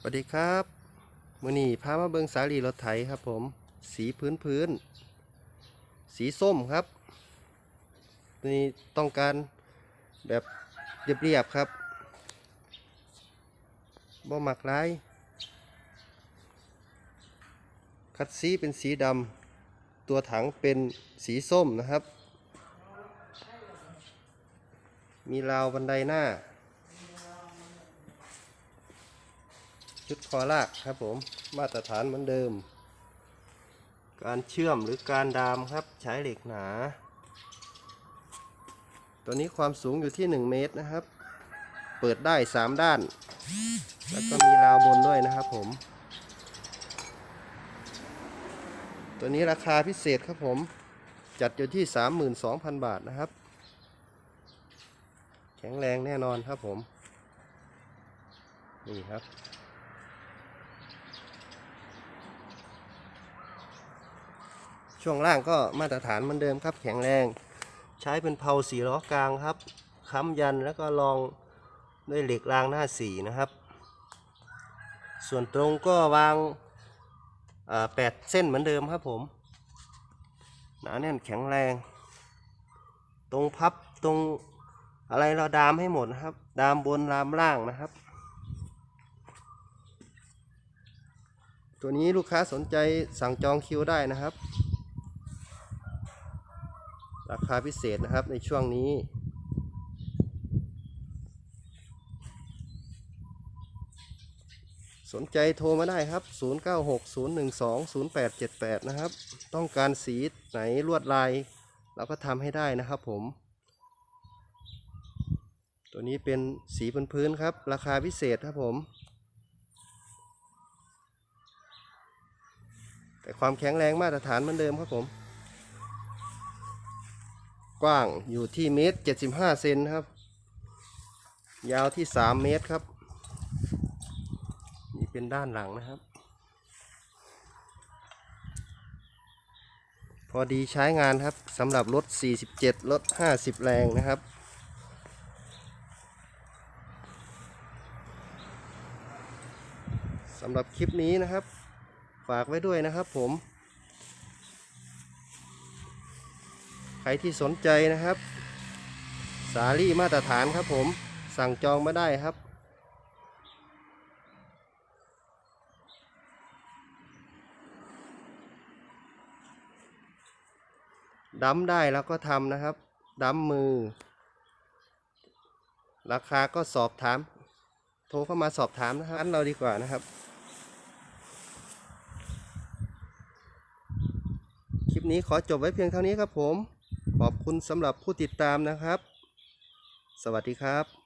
สวัสดีครับมือนี้พามาเบิงสาลีรถไถครับผม สีพื้นพื้น สีส้มครับ นี้ต้องการแบบเรียบๆครับบ่หมักลาย คัดสีเป็นสีดำ ตัวถังเป็นสีส้มนะครับ มีราวบันไดหน้า ชุดคอลากครับผมมาตรฐานเหมือนเดิม การเชื่อมหรือการดามครับใช้เหล็กหนา ตัวนี้ความสูงอยู่ที่ 1 เมตรนะครับ เปิดได้ 3 ด้าน แล้วก็มีราวบนด้วยนะครับผม ตัวนี้ราคาพิเศษครับผมจัดอยู่ที่ 32,000 บาทนะครับ แข็งแรงแน่นอนครับผม นี่ครับ ช่วงล่างก็มาตรฐานเหมือนเดิมครับ แข็งแรง ใช้เป็นเพลาสีล้อกลางครับค้ำยันแล้วก็รองด้วยเหล็กรางหน้าสีนะครับ ส่วนตรงก็วางแปดเส้นเหมือนเดิมครับผมหนาแน่นแข็งแรง ตรงพับตรงอะไรเราดามให้หมดนะครับ ดามบนดามล่างนะครับ ตัวนี้ลูกค้าสนใจสั่งจองคิวได้นะครับ ราคาพิเศษนะครับในช่วงนี้ สนใจโทรมาได้ครับ 0960120878 นะครับ ต้องการสีไหนลวดลาย เราก็ทำให้ได้นะครับผม ตัวนี้เป็นสีพื้นๆครับ ราคาพิเศษครับผมแต่ความแข็งแรงมาตรฐานเหมือนเดิมครับผม กว้างอยู่ที่เมตรเจ็ดสิบห้าเซนครับ ยาวที่สามเมตรครับ นี่เป็นด้านหลังนะครับ พอดีใช้งานครับสำหรับรถ 47 รถ 50 แรงนะครับ สำหรับคลิปนี้นะครับ ฝากไว้ด้วยนะครับผม ใค รที่สนใจนะครับ สาลี่มาตรฐานครับผมสั่งจองมาได้ครับ ดัมได้แล้วก็ทำนะครับ ดัมมือ ราคาก็สอบถาม โทรเข้ามาสอบถามนะครับอันเราดีกว่านะครับคลิปนี้ขอจบไว้เพียงเท่านี้ครับผม ขอบคุณสำหรับผู้ติดตามนะครับ สวัสดีครับ